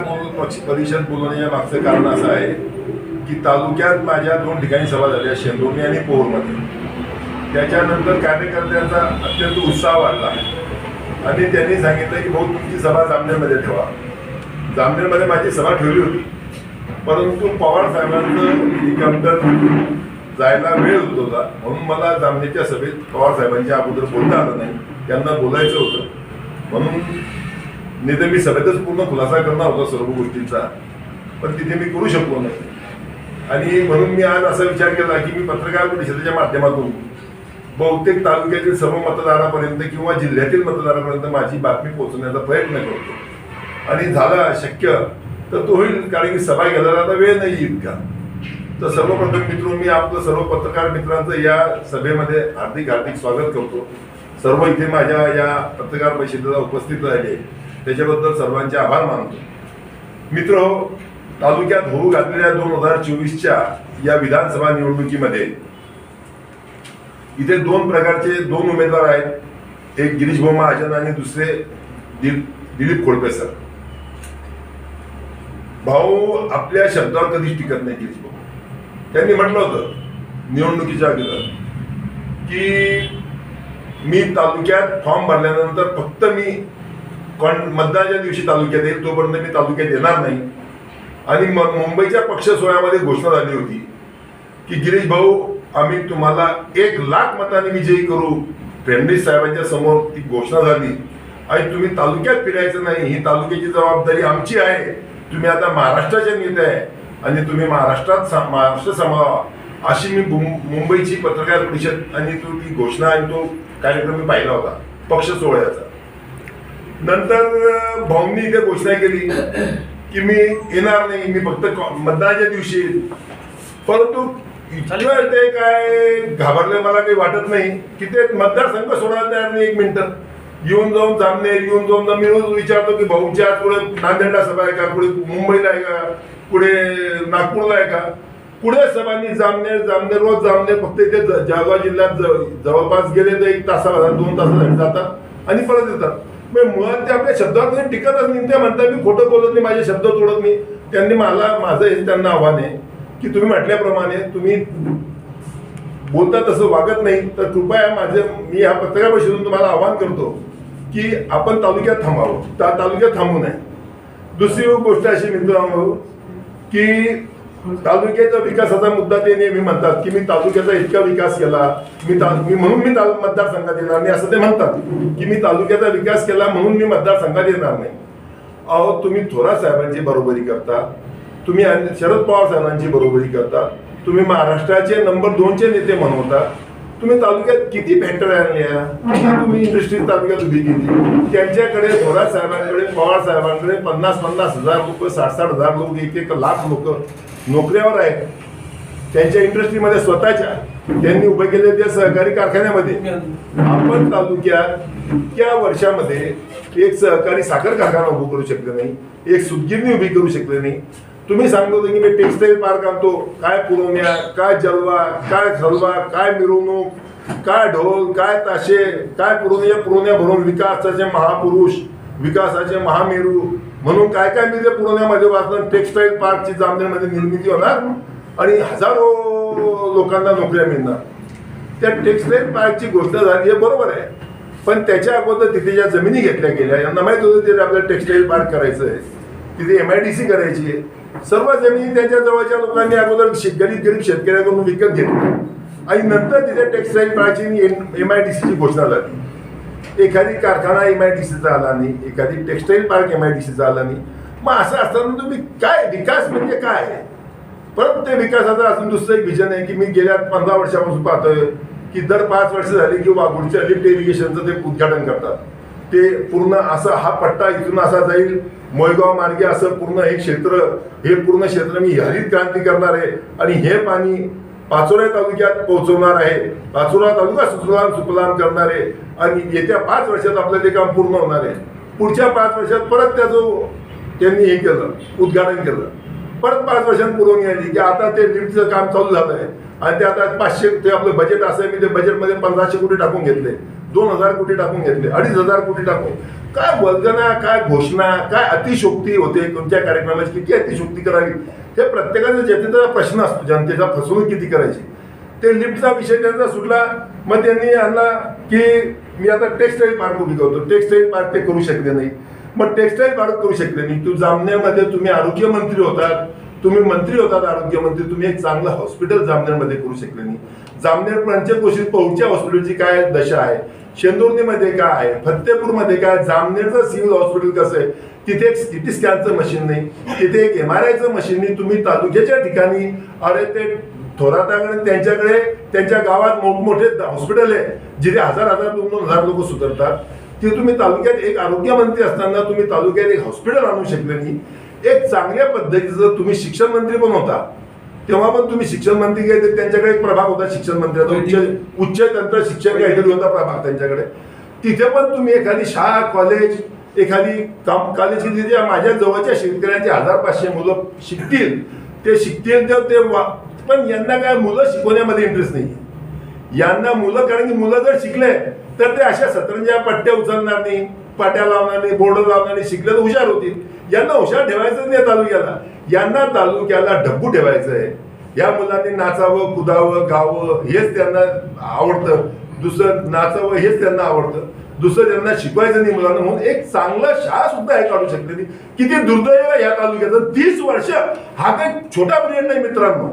म्हणून परिषद बोलवण्याच्या मागचं कारण असं आहे की तालुक्यात माझ्या दोन ठिकाणी सभा झाल्या शेंदोनी आणि पोहरमध्ये. त्याच्यानंतर कार्यकर्त्यांचा अत्यंत उत्साह वाढला आणि त्यांनी सांगितलं की भाऊ तुमची सभा जामनेरमध्ये ठेवा. जामनेरमध्ये माझी सभा ठेवली होती. परंतु पवार साहेबांचं हेलिकॉप्टर जायला वेळ होत होता. म्हणून मला जामनेरच्या सभेत पवार साहेबांच्या अगोदर बोलता आलं नाही. त्यांना बोलायचं होतं. म्हणून नाही तर मी सभेतच पूर्ण खुलासा करणार होता सर्व गोष्टींचा. पण तिथे मी करू शकलो नाही. आणि म्हणून मी आज असा विचार केला की मी पत्रकार परिषदेच्या माध्यमातून बहुतेक तालुक्यातील सर्व मतदारापर्यंत किंवा जिल्ह्यातील मतदारापर्यंत माझी बातमी पोहोचवण्याचा प्रयत्न करतो. आणि झाला शक्य तर तो होईल कारण की सभा घ्यायला आता वेळ नाही इतका तर सर्वप्रथम मित्र मी आपलं सर्व पत्रकार मित्रांचं या सभेमध्ये हार्दिक हार्दिक स्वागत करतो. सर्व इथे माझ्या या पत्रकार परिषदेला उपस्थित राहिले. त्याच्याबद्दल सर्वांचे आभार मानतो. मित्र तालुक्यात होऊ घातलेल्या दोन हजार चोवीसच्या या विधानसभा निवडणुकीमध्ये इथे दोन प्रकारचे दोन उमेदवार आहेत. एक गिरीश भाऊ आजन आणि दुसरे दिल- दिलीप खोडपे सर. भाऊ आपल्या शब्दावर कधीच टिकत नाही गिरीश भाऊ त्यांनी म्हटलं होतं निवडणुकीच्या अगोदर की मी तालुक्यात फॉर्म भरल्यानंतर फक्त मी कॉन मतदानाच्या दिवशी तालुक्यात येईल तोपर्यंत मी तालुक्यात येणार नाही. आणि मग मुंबईच्या पक्ष सोहळ्यामध्ये घोषणा झाली होती की गिरीश भाऊ आम्ही तुम्हाला एक लाख मतांनी विजयी करू. फडणवीस साहेबांच्या समोर ती घोषणा झाली. आणि तुम्ही तालुक्यात फिरायचं नाही ही तालुक्याची जबाबदारी आमची आहे. तुम्ही आता महाराष्ट्राचे नेते आहे आणि तुम्ही महाराष्ट्रात सा- महाराष्ट्र सांभाळा अशी मी मुंबईची पत्रकार परिषद आणि तो ती घोषणा आणि तो कार्यक्रम मी पाहिला होता. पक्ष सोहळ्याचा. नंतर भाऊंनी इथे घोषणा केली की मी येणार नाही मी फक्त मतदानाच्या दिवशी परंतु ते काय घाबरले मला काही वाटत नाही की ते मतदारसंघ सोडायला तयार नाही एक मिनिटं. येऊन जाऊन जामनेर येऊन जाऊन जाऊन मी रोज विचारतो की भाऊच्या आज पुढे नांदेडला सभा आहे का? पुढे मुंबईला आहे का? पुढे नागपूरला आहे का? पुढे सर्वांनी जामनेर जामनेर रोज जामनेर फक्त इथे ज- जळगाव जिल्ह्यात जवळपास गेले तर एक तासाला दोन तासासाठी जातात आणि परत येतात. मग मुळात ते आपल्या शब्दावर टिकतच नाही. ते म्हणतात मी खोटं बोलत नाही माझे शब्द तोडत नाही. त्यांनी मला माझं हे त्यांना आव्हान आहे की तुम्ही म्हटल्याप्रमाणे तुम्ही बोलता तसं वागत नाही. तर कृपया माझे मी या पत्रकार तुम्हाला आवाहन करतो की आपण तालुक्यात थांबावं. त्या तालुक्यात थांबू नये. दुसरी गोष्ट अशी मित्रांनो की तालुक्याच्या विकासाचा मुद्दा ते नेहमी म्हणतात की मी तालुक्याचा इतका विकास केला मी मी म्हणून मी मतदारसंघात येणार नाही असं ते म्हणतात. की मी तालुक्याचा विकास केला म्हणून मी मतदारसंघात येणार नाही. अहो तुम्ही थोरात साहेबांची बरोबरी करता तुम्ही शरद पवार साहेबांची बरोबरी करता तुम्ही महाराष्ट्राचे नंबर दोनचे नेते म्हणवता तुम्ही तालुक्यात किती भेटर आणल्या? तुम्ही इंडस्ट्री तालुक्यात उभी केली? त्यांच्याकडे थोरात साहेबांकडे पवार साहेबांकडे पन्नास पन्नास हजार लोक साठ साठ हजार लोक एक एक लाख लोक नोकऱ्यावर आहेत त्यांच्या इंडस्ट्रीमध्ये स्वतःच्या त्यांनी उभे केले त्या सहकारी कारखान्यामध्ये आपण तालुक्यात इतक्या वर्षामध्ये एक सहकारी साखर कारखाना उभं करू शकले नाही एक सुदगिरणी उभी करू शकले नाही. तुम्ही सांगत होते की मी टेक्सटाईल पार्क आणतो. काय पुरवण्या काय जलवा काय हलवा काय मिरवणूक काय ढोल काय ताशे काय पुरवण्या पुरवण्या भरून विकासाचे महापुरुष विकासाचे महामेरू म्हणून काय काय मी ते पुरवण्यामध्ये वाचलं टेक्सटाईल पार्कची जामनेरमध्ये निर्मिती होणार आणि हजारो लोकांना नोकऱ्या मिळणार. त्या टेक्सटाईल पार्कची घोषणा झाली आहे बरोबर आहे. पण त्याच्या अगोदर तिथे ज्या जमिनी घेतल्या गेल्या यांना माहीत होतं तिथे आपल्याला टेक्सटाईल पार्क करायचं आहे. तिथे एम आय डी सी करायची आहे. सर्व जमिनी त्यांच्या जवळच्या लोकांनी अगोदर गरीब गरीब शेतकऱ्याकडून विकत घेतली. आणि नंतर तिथे टेक्सटाईल पार्कची एम आय डी सीची घोषणा झाली. एखादी कारखाना एम आय डी सीचा आला नाही एखादी textile park M I D सीचा आला नाही. मग असं असताना तुम्ही काय विकास म्हणजे काय? परत ते विकासाचं अजून दुसरं एक विजन आहे की मी गेल्या पंधरा वर्षापासून पाहतोय की दर पाच वर्ष झाली की वाघुडच्या लिफ्ट इरिगेशनचं ते उद्घाटन करतात. ते पूर्ण असं हा पट्टा इथून असा जाईल मोयगाव मार्गे असं पूर्ण हे क्षेत्र हे पूर्ण क्षेत्र मी हरित क्रांती करणार आहे आणि हे पाणी पाचोरा तालुक्यात पोहोचवणार आहे. पाचोरा तालुका सुजलाम सुफलाम करणार आहे. आणि येत्या पाच वर्षात आपलं ते काम पूर्ण होणार आहे पुढच्या पाच वर्षात परत त्याचं त्यांनी हे केलं उद्घाटन केलं. परत पाच वर्षात पुरवणी आली की आता ते लिफ्टचं काम चालू झालं आहे. आणि ते आता पाचशे ते आपलं बजेट असं आहे मी ते बजेटमध्ये पंधराशे कोटी टाकून घेतले. दोन हजार कोटी टाकून घेतले अडीच हजार कोटी टाकून. काय वल्गना काय घोषणा काय अतिशोक्ती होते कोणत्या कार्यक्रमाची किती अतिशोक्ती करावी? हे प्रत्येकाचा जनतेचा प्रश्न असतो. जनतेचा फसवणूक किती करायची? ते लिफ्टचा विषय त्यांचा सुटला मग त्यांनी आणला की मी आता टेक्सटाईल पार्क उभी करतो. टेक्सटाईल पार्क ते करू शकले नाही. मग टेक्सटाईल पार्क करू शकले नाही. तू जामण्यामध्ये तुम्ही आरोग्यमंत्री होतात. तुम्ही मंत्री होतात आरोग्यमंत्री तुम्ही एक चांगलं हॉस्पिटल जामनेरमध्ये करू शकले नाही. जामनेर पंचक्रोशीत पहुच्या हॉस्पिटलची काय दशा आहे? शेंदुर्णीमध्ये काय आहे? फत्तेपूरमध्ये काय? जामनेरचं सिव्हिल हॉस्पिटल कसं आहे? तिथे एक टी स्कॅनचं मशीन नाही. तिथे एक एम आर आयचं मशीन नाही. तुम्ही तालुक्याच्या ठिकाणी अरे ते थोराताकडे त्यांच्याकडे त्यांच्या गावात मोठमोठे हॉस्पिटल आहे जिथे हजार हजार दोन दोन हजार लोक सुधारतात. ते तुम्ही तालुक्यात एक आरोग्यमंत्री असताना तुम्ही तालुक्यात एक हॉस्पिटल आणू शकले नाही. एक चांगल्या पद्धतीचं तुम्ही शिक्षण मंत्री पण होता तेव्हा पण तुम्ही शिक्षण मंत्री गेले त्यांच्याकडे एक प्रभाग होता शिक्षण मंत्र्याचा उच्च उच्च तंत्र शिक्षण काहीतरी होता प्रभाग त्यांच्याकडे. तिथे पण तुम्ही एखादी शाळा कॉलेज एखादी काम कॉलेज की माझ्या जवळच्या शेतकऱ्यांचे हजार पाचशे मुलं शिकतील ते शिकतील तर ते वा- पण यांना काय मुलं शिकवण्यामध्ये इंटरेस्ट नाही यांना मुलं कारण की मुलं जर शिकले तर ते अशा सतरंजा पट्ट्या उचलणार नाही पाट्या लावणार नाही बोर्ड लावणार नाही शिकले तर हुशार होतील. यांना हुशार ठेवायचं नाही तालुक्याला. यांना तालुक्याला ढब्बू ठेवायचं आहे या मुलांनी नाचावं कुदावं गावं हेच त्यांना आवडतं. दुसरं नाचावं हेच त्यांना आवडतं. दुसरं त्यांना शिकवायचं नाही मुलांना म्हणून एक चांगला शाळा सुद्धा हे काढू शकले नाही. किती दुर्दैव या तालुक्याचं. तीस वर्ष हा काही छोटा पिरियड नाही मित्रांनो.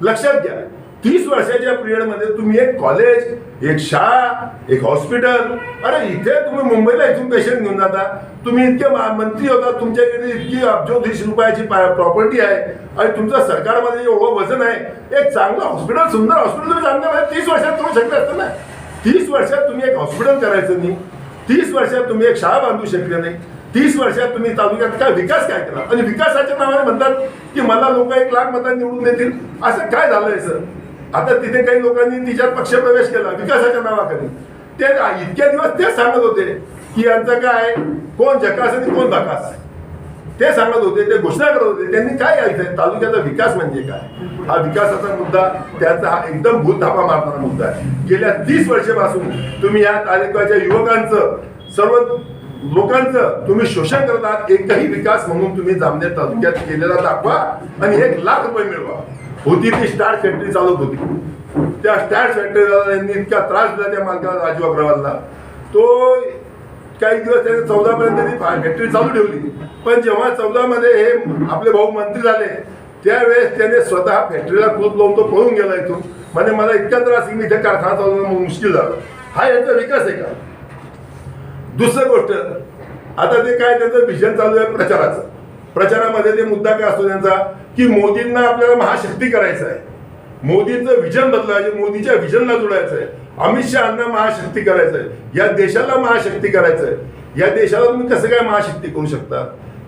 लक्षात घ्या. तीस वर्षाच्या पिरियडमध्ये तुम्ही एक कॉलेज एक शाळा एक हॉस्पिटल अरे इथे तुम्ही मुंबईला इथून पेशंट घेऊन जाता. तुम्ही इतके मंत्री होता तुमच्याकडे इतकी अब्जोतीस रुपयाची प्रॉपर्टी आहे. आणि तुमचं सरकारमध्ये एवढं वजन आहे. एक चांगलं हॉस्पिटल सुंदर हॉस्पिटल तुम्ही चांगलं म्हणजे तीस वर्षात करू शकता असतं ना. तीस वर्षात तुम्ही एक हॉस्पिटल करायचं नाही. तीस वर्षात तुम्ही एक शाळा बांधू शकले नाही. तीस वर्षात तुम्ही तालुक्यात काय विकास काय केला? आणि विकासाच्या नावाने म्हणतात की मला लोक एक लाख मतांनी निवडून देतील. असं काय झालंय सर? आता तिथे काही लोकांनी तिच्यात पक्षप्रवेश केला विकासाच्या नावाखाली. ते इतक्या दिवस तेच सांगत होते की यांचं काय? कोण झकास आणि कोण भकास ते सांगत होते ते घोषणा करत होते त्यांनी काय यायचं तालुक्याचा विकास म्हणजे काय? हा विकासाचा मुद्दा त्यांचा हा एकदम भूतधापा मारणारा मुद्दा आहे. गेल्या तीस वर्षापासून तुम्ही या तालुक्याच्या युवकांचं सर्व लोकांचं तुम्ही शोषण करत आहात. एकही विकास म्हणून तुम्ही जामनेर तालुक्यात केलेला दाखवा आणि एक लाख रुपये मिळवा. होती ती स्टार फॅक्टरी चालत होती. त्या स्टार फॅक्टरीला त्यांनी इतका त्रास दिला त्या मालकाला राजू अग्रवालला. तो काही दिवस त्याने चौदा पर्यंत त्यांनी फॅक्टरी चालू ठेवली. पण जेव्हा चौदा मध्ये हे आपले भाऊ मंत्री झाले त्यावेळेस त्याने स्वतः फॅक्टरीला खूप लावून तो पळून गेला इथून. म्हणजे मला इतका त्रास की मी इथे कारखाना चालवणं मुश्किल झालं. हा यांचा विकास आहे का? दुसरं गोष्ट आता ते काय त्यांचं विजन चालू आहे प्रचाराचं. प्रचारामध्ये ते मुद्दा काय असतो त्यांचा? की मोदींना आपल्याला महाशक्ती करायचं आहे. मोदींचं विजन बदलायचं मोदीच्या विजनला जोडायचं आहे. अमित शहाना महाशक्ती करायचंय. या देशाला महाशक्ती करायचंय. या देशाला तुम्ही कसं काय महाशक्ती करू शकता?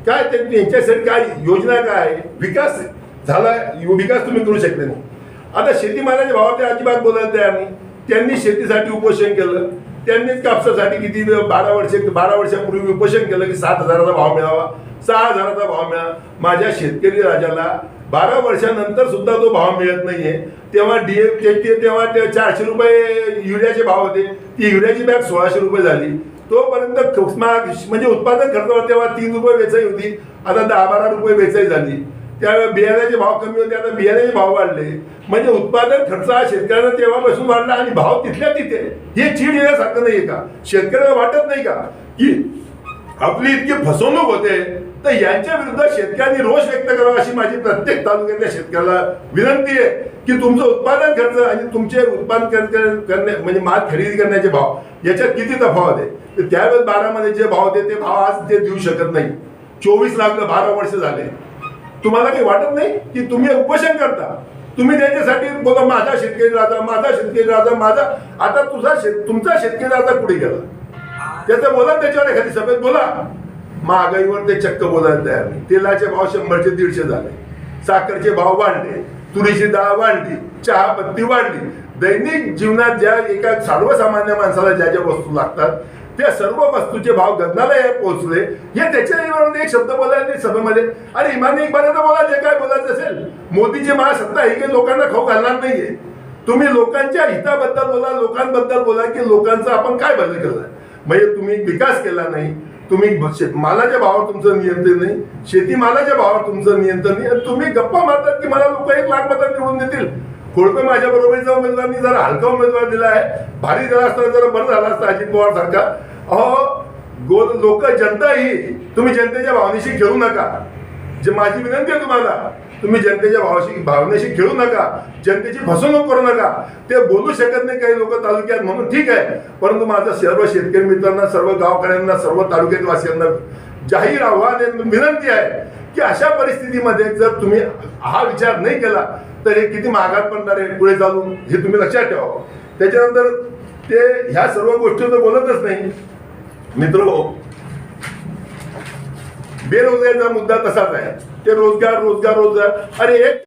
काय त्यांनी यांच्यासाठी काय योजना काय? आहे विकास झाला विकास तुम्ही करू शकले नाही. आता शेतीमालाच्या भावाच्या ते अजिबात बोलायचं आहे आम्ही त्यांनी शेतीसाठी उपोषण केलं. त्यांनीच कापसासाठी किती बारा वर्ष बारा वर्षापूर्वी उपोषण केलं की सात हजाराचा भाव मिळावा. सहा हजाराचा भाव मिळावा माझ्या शेतकरी राजाला बारा वर्षानंतर सुद्धा तो भाव मिळत नाहीये. तेव्हा डीएफ ते तेव्हा ते चारशे रुपये युरियाचे भाव होते. ती युरियाची बॅग सोळाशे रुपये झाली. तोपर्यंत म्हणजे उत्पादन खर्च तेव्हा तीन रुपये वेचाई होती. आता दहा बारा रुपये वेचाई झाली. त्यावेळेस बियाण्याचे भाव कमी होते. आता बियाण्याचे भाव वाढले. म्हणजे उत्पादन खर्च हा शेतकऱ्यांना तेव्हापासून वाढला आणि भाव तिथल्या तिथे. हे चीड येण्यासारखं नाहीये का? शेतकऱ्याला वाटत नाही का? की आपली इतकी फसवणूक होते. तर यांच्या विरुद्ध शेतकऱ्यांनी रोष व्यक्त करावा अशी माझी प्रत्येक तालुक्यातल्या शेतकऱ्याला विनंती आहे की तुमचं उत्पादन खर्च आणि तुमचे उत्पादन करणे म्हणजे माल खरेदी करण्याचे भाव याच्यात किती तफावत आहे? तर त्यावेळेस बारामध्ये जे भाव होते ते भाव आज ते देऊ शकत नाही. चोवीस लागलं बारा वर्ष झाले. तुम्हाला काही वाटत नाही की तुम्ही उपोषण करता? तुम्ही त्याच्यासाठी बोला माझा शेतकरी राजा माझा शेतकरी राजा माझा आता तुझा शेत तुमचा शेतकरी राजा कुठे गेला? त्याचं बोला त्याच्यावर एखादी सभेत बोला. महागाईवर ते चक्क बोलायला तयार नाही. तेलाचे भाव शंभरचे दीडशे झाले. साखरचे भाव वाढले. तुरीची डाळ वाढली. चहा पत्ती वाढली. दैनिक जीवनात ज्या एका सर्वसामान्य माणसाला ज्या ज्या वस्तू लागतात त्या सर्व वस्तूचे भाव गगनाला पोहोचले. हे त्याच्या एक शब्द बोलायला सभेमध्ये आणि इमानी इकबालाचं बोला जे काय बोलायचं असेल. मोदीची महासत्ता ही काही लोकांना खाऊ घालणार नाहीये. तुम्ही लोकांच्या हिताबद्दल बोला लोकांबद्दल बोला की लोकांचं आपण काय बदल केलं म्हणजे तुम्ही विकास केला नाही तुम्ही मालाच्या भावावर तुमचं नियंत्रण नाही शेती मालाच्या भावावर तुमचं नियंत्रण नाही आणि तुम्ही गप्पा मारतात की मला लोक एक लाख मतात निवडून देतील. खोडपे माझ्या बरोबरीचा उमेदवारांनी जरा हलका उमेदवार दिला आहे. भारी झाला असता जरा बरं झाला असतं अजित पवार सारखा. अहो गो लोक जनता ही तुम्ही जनतेच्या भावनेशी खेळू नका. जे माझी विनंती आहे तुम्हाला तुम्ही जनतेच्या भावाशी भावनेशी खेळू नका. जनतेची फसवणूक करू नका. ते बोलू शकत नाही काही लोक तालुक्यात म्हणून ठीक आहे. परंतु माझं सर्व शेतकरी मित्रांना सर्व गावकऱ्यांना सर्व तालुक्यात वासियांना जाहीर आव्हान विनंती आहे की अशा परिस्थितीमध्ये जर तुम्ही हा विचार नाही केला तर हे किती महागात पडणार आहे पुढे चालून हे तुम्ही लक्षात ठेवा. त्याच्यानंतर ते ह्या सर्व गोष्टी तर बोलतच नाही. मित्र बेरोजगारीचा मुद्दा तसाच आहे. ते रोजगार रोजगार रोजगार. अरे एक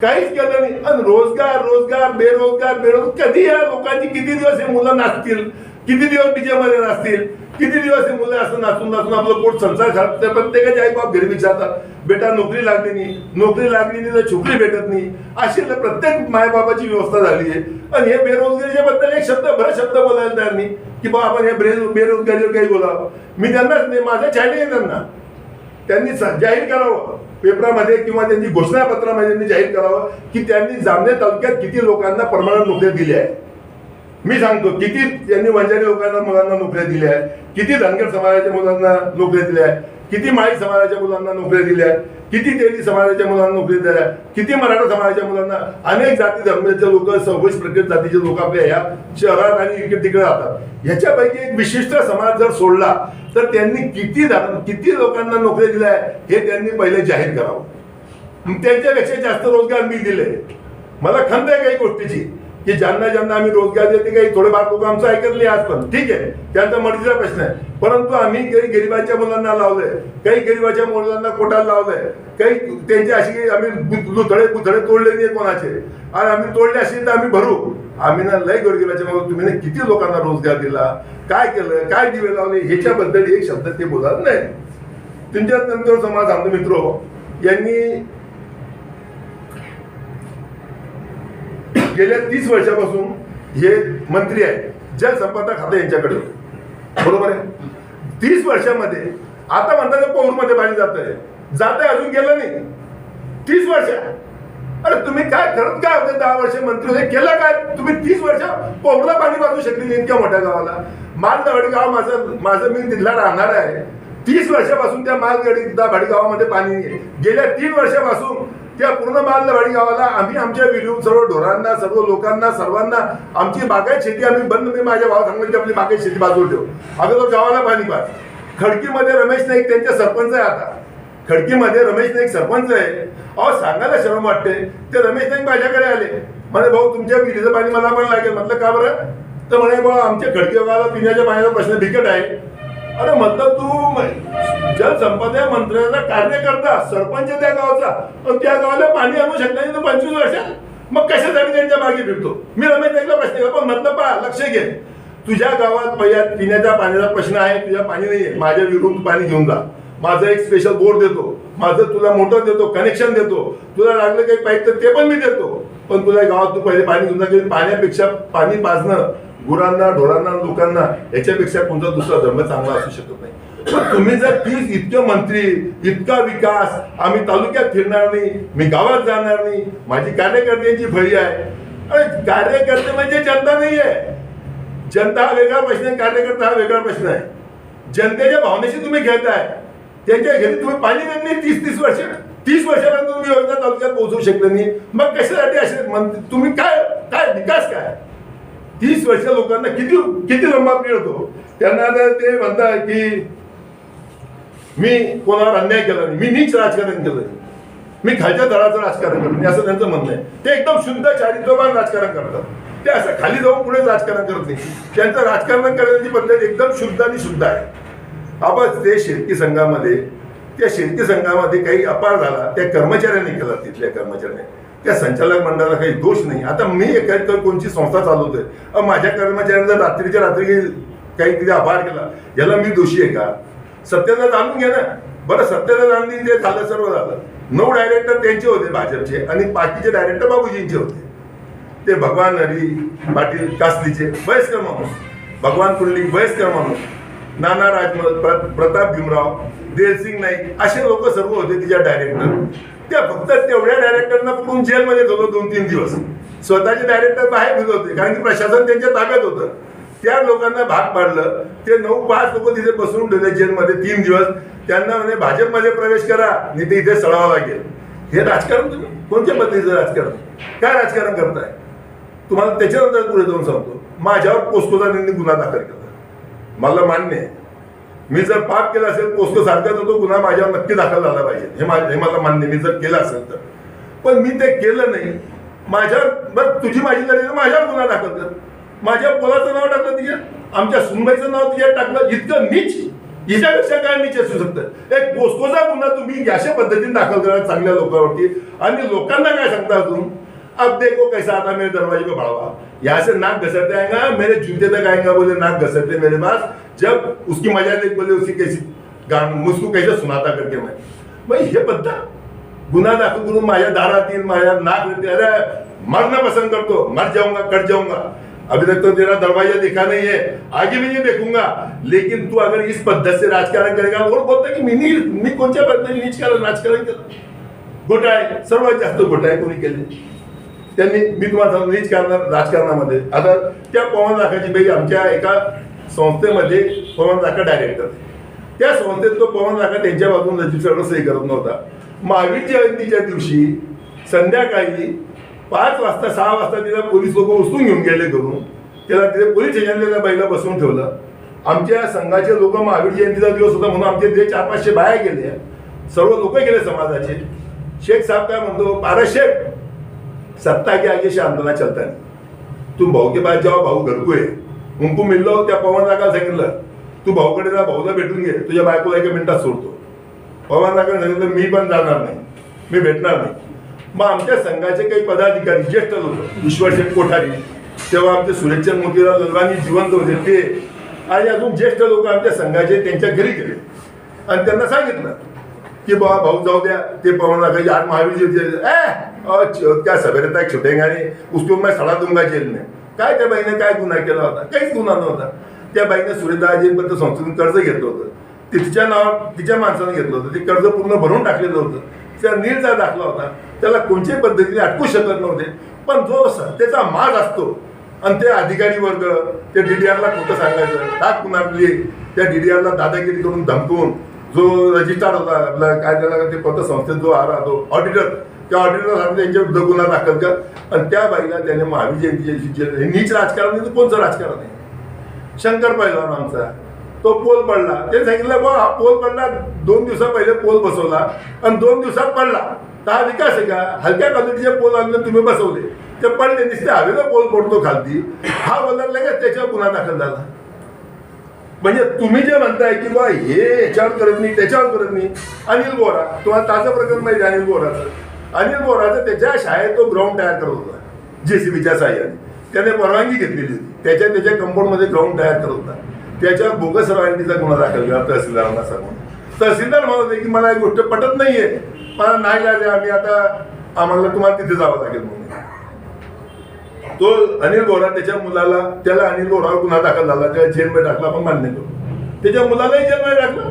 काहीच केलं नाही. आणि रोजगार रोजगार बेरोजगार बेरोजगार. कधी या लोकांची किती दिवस हे मुलं नाचतील? किती दिवस डीजे मध्ये नाचतील? किती दिवस हे मुलं असं नाचून नाचून आपलं पोट संसार घालत तर प्रत्येकाचे आई बाप घरी विचारतात बेटा नोकरी लागली नाही. नोकरी लागली नाही तर छोकरी भेटत नाही. अशी प्रत्येक मायबापाची व्यवस्था झाली आहे. आणि हे बेरोजगारीच्या बद्दल एक शब्द भर शब्द बोलायला तयार नाही. की बा आपण हे बेरोजगारीवर काही बोलावं. मी त्यांनाच नाही माझं चॅलेंज आहे त्यांना त्यांनी जाहीर करावं. पेपरामध्ये किंवा त्यांनी घोषणापत्रामध्ये त्यांनी जाहीर करावं की त्यांनी जामनेर तालुक्यात किती लोकांना परमनंट नोकऱ्या दिल्या आहेत. मी सांगतो किती त्यांनी वंजारी लोकांना मुलांना नोकऱ्या दिल्या आहेत किती धनगर समाजाच्या मुलांना नोकऱ्या दिल्या आहेत. किती माळी समाजाच्या मुलांना नोकऱ्या दिल्या? आहेत किती तेली समाजाच्या मुलांना नोकरी दिल्या? किती मराठा समाजाच्या मुलांना? अनेक जाती धर्माचे लोक सव्वीस प्रत्येक जातीचे लोक आपल्या ह्या शहरात आणि इकडे तिकडे राहतात. ह्याच्यापैकी एक विशिष्ट समाज जर सोडला तर त्यांनी किती किती लोकांना नोकऱ्या दिल्या हे त्यांनी पहिले जाहीर करावं. त्यांच्यापेक्षा जास्त रोजगार मी दिले. मला खंत आहे काही गोष्टीची. की ज्यांना ज्यांना आम्ही रोजगार देते काही थोडेफार लोक आमचं ऐकत नाही आज पण. ठीक आहे? त्यांचा मर्जीचा प्रश्न आहे. परंतु आम्ही काही गरिबाच्या मुलांना लावलंय काही गरिबाच्या मुलांना कोटाला लावलंय काही त्यांचे अशी काही आम्ही गु- लुथडे बुथडे तोडले नाही कोणाचे. आणि आम्ही तोडले असेल तर आम्ही भरू. आम्ही ना लय गरिबाच्या मग तुम्ही ना किती लोकांना रोजगार दिला? काय केलं? काय दिवे लावले? ह्याच्याबद्दल एक शब्द ते बोलत नाही तुमच्यात नंतर समाज आमचे मित्र यांनी गेल्या तीस वर्षापासून हे मंत्री आहे जलसंपदा खाते यांच्याकडे. बरोबर आहे? तीस वर्षामध्ये आता म्हणतात पौरमध्ये पाणी जात आहे जात आहे अजून गेलं नाही. तीस वर्ष. अरे तुम्ही काय करत काय होते दहा वर्ष मंत्री होते केलं काय? तुम्ही तीस वर्ष पौरला पाणी वाजवू शकले नाही इतक्या मोठ्या गावाला? मालदवाडी गाव माझं माझं मी तिथला राहणार आहे. तीस वर्षापासून त्या मालगडी दाभाडी गावामध्ये पाणी गेल्या तीन वर्षापासून त्या पूर्ण मालदवाडी गावाला आम्ही आमच्या विहिरीहून सर्व ढोरांना सर्व लोकांना सर्वांना आमची बागायत शेती आम्ही बंद मी माझ्या भावा सांगितलं की आपली बागायत शेती बाजूला ठेवू. अगोदर गावाला पाणी पास खडकीमध्ये रमेश नाईक त्यांचे सरपंच आहे आता. खडकीमध्ये रमेश नाईक सरपंच आहे. अहो सांगायला शरम वाटते. ते रमेश नाईक माझ्याकडे आले. म्हणे भाऊ तुमच्या विहिरीचं पाणी मला पण लागेल. म्हटलं का बरं? तर म्हणे भाऊ आमच्या खडकी गावाला पिण्याच्या पाण्याचा प्रश्न बिकट आहे. अरे म्हटलं तू जलसंपदा मंत्र्याचा कार्यकर्ता सरपंच त्या गावाचा. पण त्या गावाला पाणी आणू शकला नाही पंचवीस वर्षात मग कशासाठी त्यांच्या मागे फिरतो? मी रमेश नाईकला प्रश्न केला पण म्हटलं पहा लक्ष घे. तुझ्या गावात पहिल्या पिण्याच्या पाण्याचा प्रश्न आहे तुझ्या पाणी नाहीये. माझ्या विरुद्ध तू पाणी घेऊन जा. माझं एक स्पेशल बोर्ड देतो. माझं तुला मोटर देतो कनेक्शन देतो. तुला लागलं काही पाहिजे तर ते पण मी देतो. पण तुला गावात तू पहिले पाणी घेऊन जा पाण्यापेक्षा पाणी पाजणं गुरांना ढोरांना लोकांना याच्यापेक्षा कोणता दुसरा धर्म चांगला असू शकत नाही. तुम्ही जर तीस इतके मंत्री इतका विकास आम्ही तालुक्यात फिरणार नाही मी गावात जाणार नाही माझी कार्यकर्त्यांची भरी आहे. अरे कार्यकर्ते म्हणजे जनता नाही आहे जनता हा वेगळा प्रश्न आहे कार्यकर्ता हा वेगळा प्रश्न आहे. जनतेच्या भावनेशी तुम्ही खेळताय. त्यांच्या घरी तुम्ही पाणी देत नाही तीस तीस वर्ष तीस वर्षापर्यंत तुम्ही योजना तालुक्यात पोहोचू शकले नाही. मग कशासाठी असे मंत्री तुम्ही काय काय विकास काय? तीस वर्ष लोकांना किती किती लंबा मिळतो? त्यांना ते म्हणतात की मी कोणावर अन्याय केला नाही. मी नीच राजकारण केलं नाही. मी खालच्या दराचं राजकारण करत नाही. असं त्यांचं म्हणणं आहे. ते एकदम शुद्ध चारित्र्यवान राजकारण करतात. ते असं खाली जाऊन पुढे राजकारण करत नाही. त्यांचं राजकारण करण्याची पद्धत एकदम शुद्ध आणि शुद्ध आहे. आपण ते शेतकी संघामध्ये त्या शेतकी संघामध्ये काही अपार झाला. त्या कर्मचाऱ्यांनी केला तिथल्या कर्मचाऱ्याने. त्या संचालक मंडळाला काही दोष नाही. आता मी एका कोणची संस्था चालवतोय? माझ्या कर्मचाऱ्यांना रात्रीच्या रात्री काही- काही तिथे अपार केला. याला मी दोषी आहे का? सत्यता जाणून घ्या ना. बरं सत्यता जाणून जे झालं सर्व झालं. नऊ डायरेक्टर त्यांचे होते भाजपचे आणि बाकीचे डायरेक्टर बाबूजींचे होते. ते भगवान हरी पाटील कासलीचे वयस्कर माणूस. भगवान पुंडलिक वयस्कर माणूस. नाना राजमल प्र- प्रताप भीमराव देलसिंग नाईक असे लोक सर्व होते तिच्या डायरेक्टर त्या फक्त तेवढ्या डायरेक्टरना पकडून जेलमध्ये होतो दोन तीन दिवस. स्वतःचे डायरेक्टर बाहेर फिरत होते कारण की प्रशासन त्यांच्या ताब्यात होतं. त्या लोकांना भाग पाडलं. ते नऊ पाच लोक तिथे बसवून ठेवले जेलमध्ये तीन दिवस. त्यांना म्हणे भाजपमध्ये प्रवेश करा नाही ते इथे सळावं लागेल. हे राजकारण तुम्ही? कोणत्या पद्धतीचं राजकारण? काय राजकारण करताय? तुम्हाला त्याच्यानंतर पुढे जाऊन सांगतो. माझ्यावर पोस्कोचा त्यांनी गुन्हा दाखल केला. मला मान्य आहे. मी जर पाप केला असेल पोस्को सारखा तर तो गुन्हा माझ्यावर नक्की दाखल झाला पाहिजे. हे माझ्या हे मला मान्य मी जर केला असेल तर. पण मी ते केलं नाही. माझ्यावर बरं तुझी माझी लढी माझ्यावर गुन्हा दाखल कर. माझ्या मुलाचं नाव टाकलं तिच्या आमच्या सुनबाईचं नाव तिच्यात टाकलं इतकं नीच हिच्यापेक्षा काय नीच असू शकतं? एक पोस्कोचा गुन्हा तुम्ही अशा पद्धतीने दाखल करा चांगल्या लोकांवरती. आणि लोकांना काय सांगता तुम्ही अब देखो कैसा आता मेरे दरवाजे पे बढ़वा यहाँ से नाक घसरते आएगा मेरे जूते तक आएगा बोले नाक घसरते मेरे पास। जब उसकी मजा देख बोले उसी कैसी गान मुझको कैसे सुनाता करके मैं। भाई हे पद्धत गुन्हा दाखल करून माझ्या दारात येईल माझ्या नाक देते अरे मरना पसंद करतो मर जाऊंगा कट जाऊंगा। अभी तक तो तेरा दरवाजा दिखा नहीं है। आगे भी नहीं देखूंगा। लेकिन तू अगर इस पद्धत से राजकारण करेगा और बोलता की मी नी- मी कोणत्या पद्धतीने राजकारण राजकारण केलं घोटाळे सर्वात जास्त घोटाळे कोणी केले? त्यांनी मी तुम्हाला सांगतो नीच करणार राजकारणामध्ये. आता त्या पवन राखाची बाई आमच्या एका संस्थेमध्ये पवन राखा डायरेक्टर त्या संस्थेत तो पवन राखा त्यांच्या बाजून रजिस्टरवर सही करत नव्हता. महावीर जयंतीच्या दिवशी संध्याकाळी पाच वाजता सहा वाजता तिला पोलीस लोक उचलून घेऊन गेले करून. त्याला तिथे पोलीस स्टेशनला त्या बाईला बसवून ठेवलं. आमच्या संघाचे लोक महावीर जयंतीचा दिवस होता म्हणून आमचे तिथे चार पाचशे बाया गेले. सर्व लोक गेले समाजाचे. शेख साहेब काय म्हणतो बारा शेख सत्ता के आगे शांतना चलता नहीं. तू भाऊ के पास जाओ भाऊ घर आहे. उनको मिळलो त्या पवन राखाला सांगितलं. तू भाऊकडे जा भाऊला भेटून घे. तुझ्या बायकोला एका मिनिटात सोडतो. पवन राखाला सांगितलं मी पण जाणार नाही. मी भेटणार नाही. मग आमच्या संघाचे काही पदाधिकारी ज्येष्ठ लोक ईश्वरशेठ कोठारी तेव्हा आमचे सुरेशचंद मोतीराव ललवानी जिवंत होते ते आणि अजून ज्येष्ठ लोक आमच्या संघाचे त्यांच्या घरी गेले. आणि त्यांना सांगितलं की बाबा भाऊ जाऊ द्या ते पवन राखायचे आज महावीर त्या सभेत एक च- क्या सवेरे उसको मैं सड़ा दुंगा जेल में. काय त्या बाईने काय गुन्हा केला होता? काहीच गुन्हा नव्हता. त्या बाईने सुरेशदाजींपर्यंत संस्थेतून कर्ज घेतलं होतं. ते तिच्या नाव तिच्या माणसानं घेतलं होतं. ते कर्ज पूर्ण भरून टाकलेलं होतं. त्या नीरचा दाखला होता. त्याला कोणत्याही पद्धतीने अटकू शकत नव्हते. पण जो सत्तेचा माज असतो आणि ते अधिकारी वर्ग त्या डीडीआरला खोटं सांगायचं. टाक कुणाली त्या डीडीआरला दादागिरी करून धमकून जो रजिस्ट्रार होता आपला काय त्याला ते पतसंस्थेत जो आला तो ऑडिटर त्या ऑडिटर त्यांच्या विरुद्ध गुन्हा दाखल कर. आणि त्या बाईला त्याने महावीर जयंतीच्या दिवशी नीच राजकारण नाही तर कोणचं राजकारण आहे? शंकर पहिलवान आमचा. तो पोल पडला. ते सांगितलं बा हा पोल पडला. दोन दिवसा पहिले पोल बसवला. आणि दोन दिवसात पडला. हा विकास आहे का? हलक्या क्वालिटीचे पोल आणले तुम्ही बसवले. ते पडले नुसते हवेला पोल पडतो खालती. हा बोलला लगेच त्याच्यावर गुन्हा दाखल झाला. म्हणजे तुम्ही जे म्हणताय की बा हे याच्यावर करत नाही त्याच्यावर करत नाही. अनिल बोरा तुम्हाला ताजं प्रकरण माहिती आहे अनिल बोराचं. अनिल बोराचं त्याच्या शाळेत तो ग्राउंड तयार करत होता जेसीबीच्या साह्याने त्याने परवानगी घेतलेली होती. त्याच्या त्याच्या कंपाऊंडमध्ये ग्राउंड तयार करत होता. त्याच्यावर बोगस रवानगीचा गुन्हा दाखल केला तहसीलदारांना सांगून. तहसीलदार म्हणत होते की मला एक गोष्ट पटत नाहीये. मला नाही जायचं आम्ही आता आम्हाला तुम्हाला तिथे जावं लागेल म्हणून. तो अनिल बोरा त्याच्या मुलाला त्याला अनिल बोरावर गुन्हा दाखल झाला. त्याला जेलमध्ये टाकला. आपण मान्य करू. त्याच्या मुलालाही जेलमध्ये टाकलं.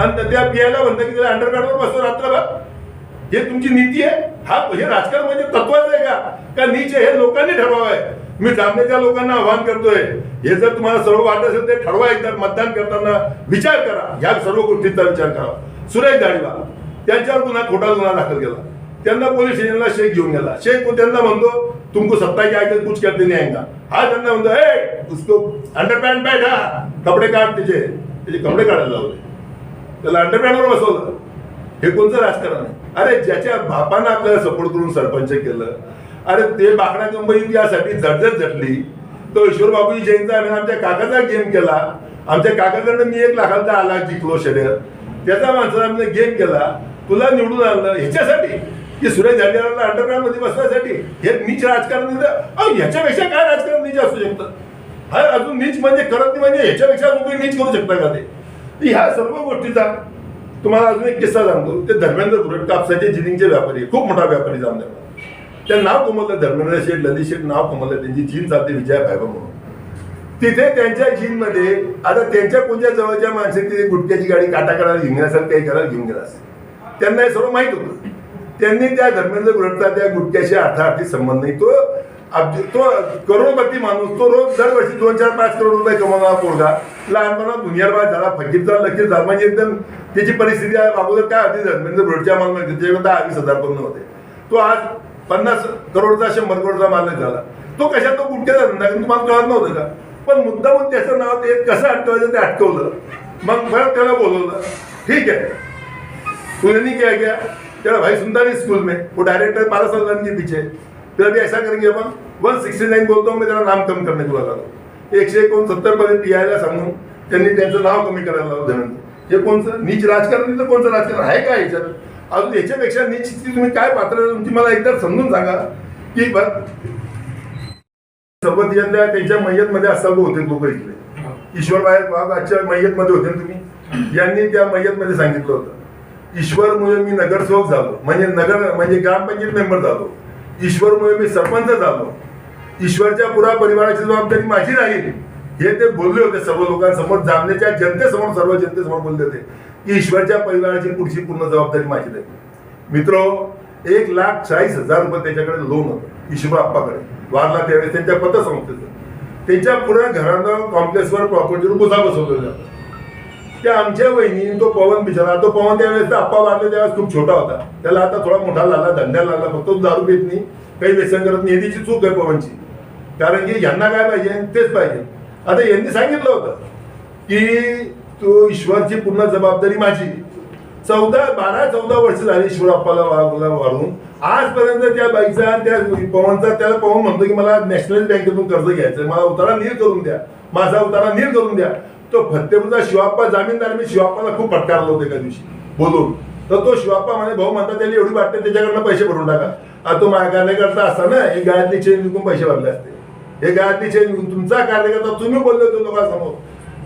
आणि त्या पियाला म्हणतं की त्याला अंडरग्राऊंडवर बसतो रात्रभर हे तुमची नीती आहे. हा हे राजकारण म्हणजे तत्वाच आहे का? का नीच हे लोकांनी ठरवावं आहे? मी जामनेच्या लोकांना आव्हान करतोय. हे जर तुम्हाला सर्व वाटत असेल ते ठरवा एकदा. मतदान करताना विचार करा. ह्या सर्व गोष्टींचा विचार करा. सुरेश दाढीवाला त्यांच्यावर गुन्हा खोटा गुन्हा दाखल केला. त्यांना पोलीस स्टेशनला शेख घेऊन गेला. शेख त्यांना म्हणतो तुमको सत्ता की आगे कुछ करते नहीं आएगा हा त्यांना म्हणतो हे उसको अंडरपॅन्ट पॅन्ट हा कपडे काढ त्याचे त्याचे कपडे काढायला लावले. त्याला अंडरपॅन्टवर बसवलं. हे कोणतं राजकारण आहे? अरे ज्याच्या बापानं आपल्याला सपोर्ट करून सरपंच केलं अरे ते बाकडा कंपनी यासाठी झटझट झटली. तो ईश्वर बाबू जयंतचा आम्ही आमच्या काकाचा गेम केला. आमच्या काकाकडनं मी एक लाखाचा आला जिंकलो शर्यत. त्याचा माणसाला आम्ही गेम केला. तुला निवडून आणणार. ह्याच्यासाठी की सुरेश झालेला अंडरग्राऊंडमध्ये बसण्यासाठी हे नीच राजकारण दिलं अहो ह्याच्यापेक्षा काय राजकारण नीच असू शकतं? हा अजून नीच म्हणजे करत नाही म्हणजे ह्याच्यापेक्षा तुम्ही नीच करू शकता का ते? ह्या सर्व गोष्टीचा तुम्हाला अजून एक किस्सा सांगतो. ते धर्मेंद्र गुरट कापसाचे जिनिंगचे व्यापारी खूप मोठा व्यापारी जामदार ते नाव कमवलं धर्मेंद्र शेठ ललित शेठ नाव कमवलं त्यांची जीन चालते विजया भायबा म्हणून. तिथे त्यांच्या जीनमध्ये आता त्यांच्या कोणत्या जवळच्या माणसे तिथे गुटक्याची गाडी काटा करायला घेऊन गेला असेल काही करायला घेऊन गेला असेल. त्यांना हे सर्व माहीत होतं. त्यांनी त्या धर्मेंद्र गुरटचा त्या गुटक्याशी अर्थार्थी संबंध नाही. तो तो करोडपती माणूस तो रोज दरवर्षी दोन चार पाच करोड रुपये कमावणारा पोरगा लहानपणा दुनियाबाद झाला. फकीरचा लकीर झाला. म्हणजे एकदम त्याची परिस्थिती आहे. अगोदर काय होती? धर्मेंद्र गुरटच्या मालमध्ये त्याच्याकडे दहा वीस हजार पण होते. तो आज पन्नास करोडचा शंभर करोडचा मालक झाला. तो कशा तो गुटख्याचा धंदा तुम्हाला कळत नव्हतं का? पण मुद्दामून त्याचं नाव ते कसं अटकवायचं ते अटकवलं. मग परत त्याला बोलवलं. ठीक आहे. है तूने क्या किया तेरा भाई सुनता नहीं स्कूल में। वो डायरेक्टर बारह साल रन के पीछे। फिर अभी ऐसा करेंगे अपन। वन सिक्स्टी नाईन बोलतो हूं, मैं तेरा नाम कम करने को लगा हूं. एकशे एकोणसत्तर पर्यंत यायला सांगून त्यांनी त्यांचं नाव कमी करायला लावलं धनंजय हे कोणचं नीच राजकारण नाही तर कोणचं राजकारण? आहे का याच्यात अजून याच्यापेक्षा नीच ती तुम्ही काय पात्र तुमची मला एकदा समजून सांगा की बघ सबतीयांच्या त्यांच्या मय्यतमध्ये असावं होते लोक इथले. ईश्वरबाई वाघ आजच्या मय्यतमध्ये होते तुम्ही? यांनी त्या मय्यतमध्ये सांगितलं होतं. ईश्वरमुळे मी नगरसेवक झालो. म्हणजे नगर म्हणजे ग्रामपंचायत मेंबर झालो. ईश्वरमुळे मी सरपंच झालो. ईश्वरच्या पुरा परिवाराची जबाबदारी माझी राहील. हे ते बोलले होते सर्व लोकांसमोर. जामनेच्या जनतेसमोर सर्व जनतेसमोर बोलले होते. की ईश्वरच्या परिवाराची पुढची पूर्ण जबाबदारी माझी राहील. मित्र एक लाख चाळीस हजार रुपये त्याच्याकडे लोन होतं. ईश्वर आप्पाकडे. वारला त्यावेळेस त्यांच्या पतसंस्थेचं. त्यांच्या पुऱ्या घरानं कॉम्प्लेक्सवर प्रॉपर्टीवर बुधा बसवलेला ते आमच्या वहिनी तो पवन बिचारा तो पवन त्यावेळेस आप्पा वारले त्यावेळेस खूप छोटा होता. त्याला आता थोडा मोठा लागला धंद्याला लागला फक्त तो दारू पित नाही. काही व्यसन करत नाही. याची चूक आहे पवनची. कारण की यांना काय पाहिजे? तेच पाहिजे. आता यांनी सांगितलं होतं की तो ईश्वरची पूर्ण जबाबदारी माझी. चौदा बारा चौदा वर्ष झाली ईश्वर वाढून आजपर्यंत त्या बाईचा त्या पवनचा त्याला पवन म्हणतो की मला नॅशनल बँकेतून कर्ज घ्यायचं मला उतारा नीर करून द्या. माझा उतारा नीर करून द्या. तो फत्तेपूरचा शिवाप्पा जामीनदार मी शिवाप्पाला खूप फटकारलं होतं एका दिवशी बोलून. तर तो शिवाप्पा म्हणे भाऊ म्हणता त्याला एवढी वाटते त्याच्याकडनं पैसे भरून टाका. आता तो माझ्या कार्यकर्ता असता ना हे गायातली चेन विकून पैसे भरले असते. हे गायातली चेन विकून तुमचा कार्यकर्ता तुम्ही बोलले होते लोकांसमोर.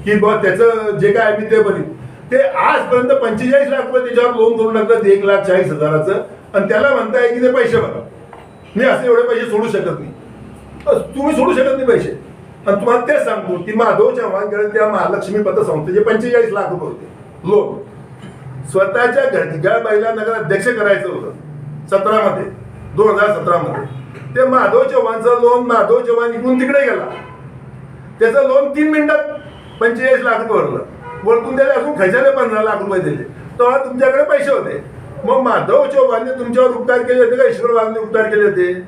की बा त्याचं जे काय आहे ते बरी ते आजपर्यंत पंचेचाळीस लाख रुपये त्याच्यावर लोन करून टाकलं एक लाख चाळीस हजाराचं. आणि त्याला म्हणताय की ते पैसे भरा. मी असे एवढे पैसे सोडू शकत नाही. तुम्ही सोडू शकत नाही पैसे. आणि तुम्हाला तेच सांगतो की माधव चव्हाणकडे त्या महालक्ष्मी पतसंस्थेचे पंचेचाळीस लाख रुपये होते. लोक. स्वतःच्या घरच्या बाईला नगर अध्यक्ष करायचं होतं. सतरामध्ये. दोन हजार सतरामध्ये. ते माधव चव्हाणचं लोन माधव चव्हाण इकडून तिकडे गेला. त्याचं लोन तीन मिनिटात पंचेचाळीस लाख रुपये भरलं. वरतून त्याला अजून खजाने पंधरा लाख रुपये दिले. तेव्हा तुमच्याकडे पैसे होते. मग माधव चव्हाणने तुमच्यावर उपकार केले होते का? ईश्वर वाघने उपकार केले होते?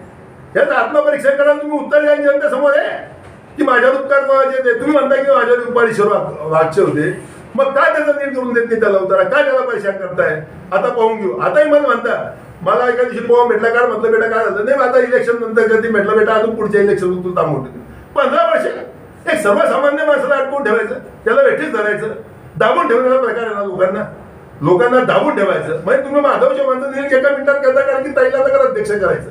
याचं आत्मपरीक्षण करा तुम्ही उत्तर द्या जनतेसमोर आहे. की माझ्यावर उपकार कोणाचे तुम्ही म्हणता की माझ्यावर उपकार ईश्वर वाघ- होते. मग काय त्याचा नीट करून देत नाही त्याला उतारा? काय त्याला पैसा करताय? आता पाहून घेऊ. आताही मला म्हणता मला एका दिवशी पोहा भेटला काय म्हटलं बेटा काय झालं? नाही आता इलेक्शन नंतर कधी भेटलं बेटा अजून पुढच्या इलेक्शन तू थांबवून पंधरा वर्ष एक सर्वसामान्य माणसाला अडकून ठेवायचं त्याला वेठीच धरायचं दाबून ठेवण्याचा प्रकार आहे ना लोकांना. लोकांना दाबून ठेवायचं. म्हणजे तुम्ही माधवच्या माणसं नीट एका मिनिटात करता कारण की ताईला नगर अध्यक्ष करायचं.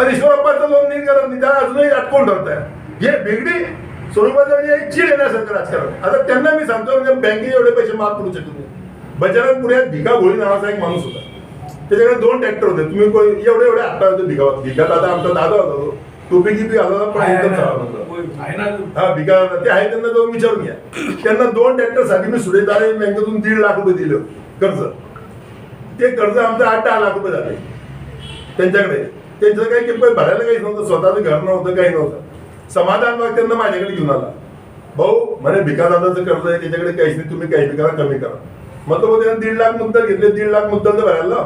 आणि ईश्वरप्पाचं लोन नीट करत नाही त्याला अजूनही अटकून ठेवताय. हे बिगडी स्वरूपाचं म्हणजे एक चीड येण्यासारखं राजकारण. आता त्यांना मी सांगतो म्हणजे बँकेचे एवढे पैसे माफ करू शकत बजारत पुण्यात भिका घोळी नावाचा एक माणूस होता. त्याच्याकडे दोन ट्रॅक्टर होते. तुम्ही एवढे एवढे हाता होते भिगा भिगात आता आमचा दादा होता तो. टोपी गिपी घालला पण एकदम हा भिका ते आहे त्यांना जाऊन विचारून घ्या. त्यांना दोन ट्रॅक्टरसाठी मी सुरेदारे बँकेतून दीड लाख रुपये दिले. कर्ज. ते कर्ज आमचं आठ दहा लाख रुपये झाले. त्यांच्याकडे. त्यांचं काही किंमत भरायला काहीच नव्हतं. स्वतःचं घर नव्हतं काही नव्हतं. समाधान मग त्यांना माझ्याकडे घेऊन आला. भाऊ म्हणे भिकादादाचं कर्ज आहे त्याच्याकडे काहीच नाही तुम्ही काही करा कमी करा. मग तो त्यानं दीड लाख मुद्दल घेतले दीड लाख मुद्दल तर भरायला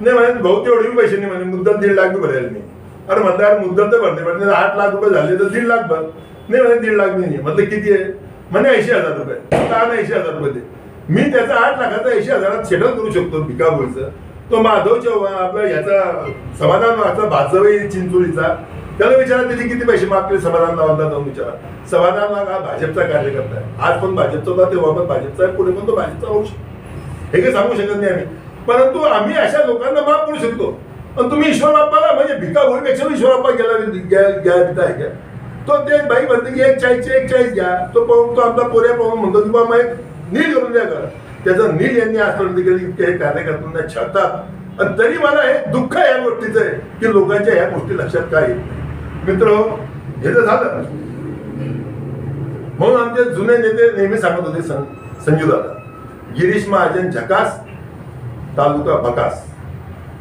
नाही म्हणे भाऊ तेवढे बी पैसे नाही म्हणे मुद्दल दीड लाख बी भरायला नाही. अरे म्हणता यार मुद्दल तर भरते म्हणजे आठ लाख रुपये झाले तर दीड लाख भर. नाही म्हणे दीड लाख नाही. म्हटलं किती आहे? म्हणे ऐंशी हजार रुपये. का ऐंशी हजार रुपये दे. मी त्याचा आठ लाखाचा ऐंशी हजारात सेटल करू शकतो भिकाभोईचं तो माधव चव्हाण आपला याचा समाधान व्हायचा भाजवई चिंचोळीचा. त्याला विचारा त्याचे किती पैसे मागतील समाधान लावांना जाऊन विचारा समाधान हा भाजपचा कार्यकर्ता आहे. आज पण भाजपचा होता तेव्हा पण भाजपचा आहे पुढे पण तो भाजपचा होऊ शकतो. हे काही सांगू शकत नाही आम्ही. परंतु आम्ही अशा लोकांना माफ करू शकतो. म्हणजे पण तुम्ही ईश्वर बाप्पाला म्हणजे भिका होईपेक्षा ईश्वर बाप्पा गेला घ्या घ्या आहे घ्या. तो ते बाई म्हणते की एक चाळीसचे एक चाळीस घ्या. तो पाहून तो आमचा पोऱ्या पाहून म्हणतो की बाबा एक नील करून द्या करा त्याचं नील यांनी आजपर्यंत केली इतके हे कार्यकर्त्यांना छातात आणि तरी मला हे दुःख या गोष्टीचं आहे की लोकांच्या ह्या गोष्टी लक्षात काय येत नाही. मित्र हे तर झालं. म्हणून आमचे जुने नेते नेहमी सांगत होते सं- संजू दादा गिरीश महाजन झकास तालुका बकास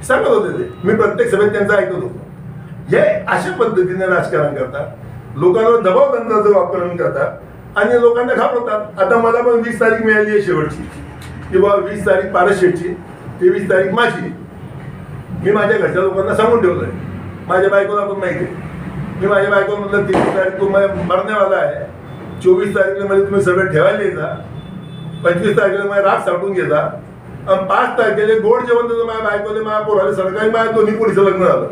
सांगत होते ते. मी प्रत्येक सभेत त्यांचं ऐकत होतो. हे अशा पद्धतीने राजकारण करतात. लोकांवर दबाव तंत्राचं वापरण करतात आणि लोकांना घाबरतात. आता मला पण वीस तारीख मिळाली आहे शेवटची. किंवा वीस तारीख पारशेटची तेवीस तारीख माझी. मी माझ्या घरच्या लोकांना सांगून ठेवलंय. माझ्या बायकोला पण माहिती आहे. मी माझ्या बायको म्हटलं तेवीस तारीख तुम्हाला मरण्यावाला आहे. चोवीस तारखेला मध्ये म्हणजे तुम्ही सगळं ठेवायला येता पंचवीस तारखेला माझ्या राग साठून घेता आणि पाच तारखेला गोड जेवण देतो माझ्या बायकोले माझ्या पोराला सरकारी माझ्या दोन्ही पोरीचं लग्न झालं.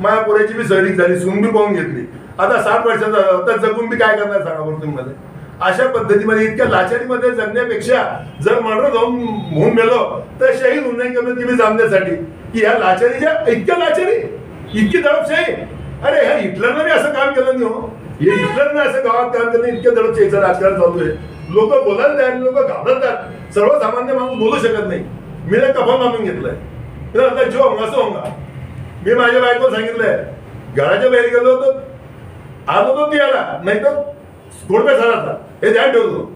माझ्या पोराची बी सहरीक झाली सून बी पाहून घेतली. आता साठ वर्षाचा झाला तर जगून बी काय करणार सांगा बरं तुम्ही मला अशा पद्धतीमध्ये इतक्या लाचारीमध्ये जगण्यापेक्षा जर मर्डर जाऊन होऊन गेलो तर शहीद होऊन नाही कमी तुम्ही जाणण्यासाठी की ह्या लाचारीच्या इतक्या लाचारी? इतकी दडपशाही? अरे ह्या हिटलरनं बी असं काम केलं नाही हो. हे हिटलरनं असं गावात काम केलं इतक्या दडपशाहीचं राजकारण चालू आहे लोक बोलायला तयार लोक घाबरतात सर्वसामान्य माणूस बोलू शकत नाही. मी ना कफन मानून घेतलंय म्हणलं, जो होगा असं होगा मी माझ्या बायको सांगितलंय घराच्या बाहेर गेलो होतो. आलो तो ती आला नाही तर स्फोटपे झाला हे ध्यान ठेवतो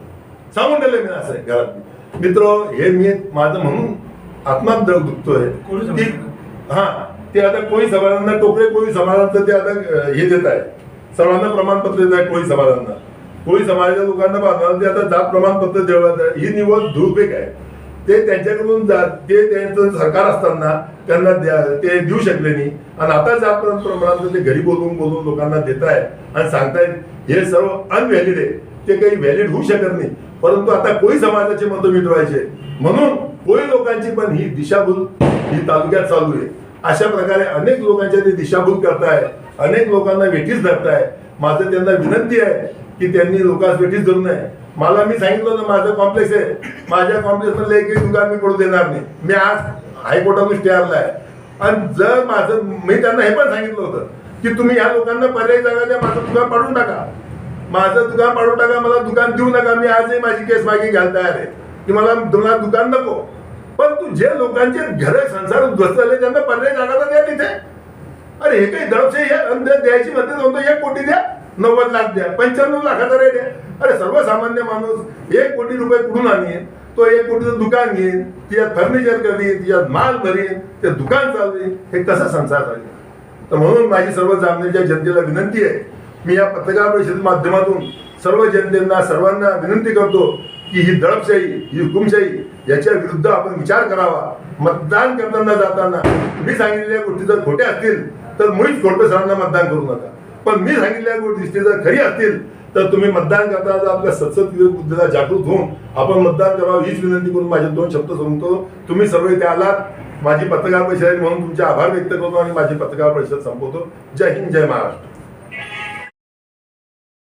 सांगून दिलं मी असं घरात. मित्र हे मी माझं म्हणून आत्मात दुखतोय. हा. ते आता कोळी समाजांना टोकरे कोळी समाजांचं ते आता हे देत आहे. सर्वांना प्रमाणपत्र देत आहे कोळी समाजांना कोळी समाजाच्या लोकांना बांधणार ते आता जात प्रमाणपत्र देवत आहे. ही निवड धुळपेक आहे. ते त्यांच्याकडून जा- ते त्यांचं सरकार असताना त्यांना ते देऊ शकले नाही. आणि आता जात प्रमाणात ते घरी बोलवून बोलवून लोकांना देत आहे आणि सांगतायत हे सर्व अनव्हॅलिड आहे. ते काही व्हॅलिड होऊ शकत नाही. परंतु आता कोळी समाजाचे मत मिटवायचे. म्हणून कोळी लोकांची पण ही दिशाभूल ही तालुक्यात चालू आहे. अशा प्रकारे अनेक लोकांच्या ते दिशाभूल करताय. अनेक लोकांना वेठीस धरताय. माझं त्यांना विनंती आहे की त्यांनी लोकांस वेठीस धरू नये. मला मी सांगितलं होतं माझं कॉम्प्लेक्स आहे. माझ्या कॉम्प्लेक्स मधलं एकही दुकान मी पडू देणार नाही. मी आज हायकोर्टातून स्टे आणलाय आणि जर माझं मी त्यांना हे पण सांगितलं होतं की तुम्ही ह्या लोकांना पर्याय जागा द्या माझं दुकान पाडून टाका. माझं दुकान पाडून टाका मला दुकान देऊ नका. मी आजही माझी केस मागे घ्यायला तयार आहे. की मला मला दुकान नको. पण तू जे लोकांचे घर संसार उद्ध्वस्त झाले त्यांना पर्याय जागा द्या तिथे. अरे हे काही दडपशाही आहे? द्यायची मध्ये म्हणतो एक कोटी द्या नव्वद लाख द्या पंच्याण्णव लाखाचा रेट आहे. अरे सर्वसामान्य माणूस एक कोटी रुपये कुठून आणेल? तो एक कोटीचं दुकान घेईन तिच्यात फर्निचर करीन तिच्यात माल भरीन ते दुकान चालवेन हे कसं संसार चालेल तर म्हणून माझी सर्व जामनेरच्या जनतेला विनंती आहे मी या पत्रकार परिषद माध्यमातून सर्व जनतेना सर्वांना विनंती करतो की ही दडपशाही ही हुकुमशाही याच्या विरुद्ध आपण विचार करावा. मतदान करताना जाताना मी सांगितलेल्या गोष्टी जर खोट्या असतील तर मुळीच खोटे सरांना मतदान करू नका. पण मी सांगितलेल्या गोष्टी जर खरी असतील तर तुम्ही मतदान करताना आपल्या सतसत विवेक बुद्धीला जागृत होऊन आपण मतदान करावं हीच विनंती करून माझे दोन शब्द सांगतो. तुम्ही सर्व इथे आलात. माझी पत्रकार परिषद म्हणून तुमचे आभार व्यक्त करतो आणि माझी पत्रकार परिषद संपवतो. जय हिंद जय महाराष्ट्र.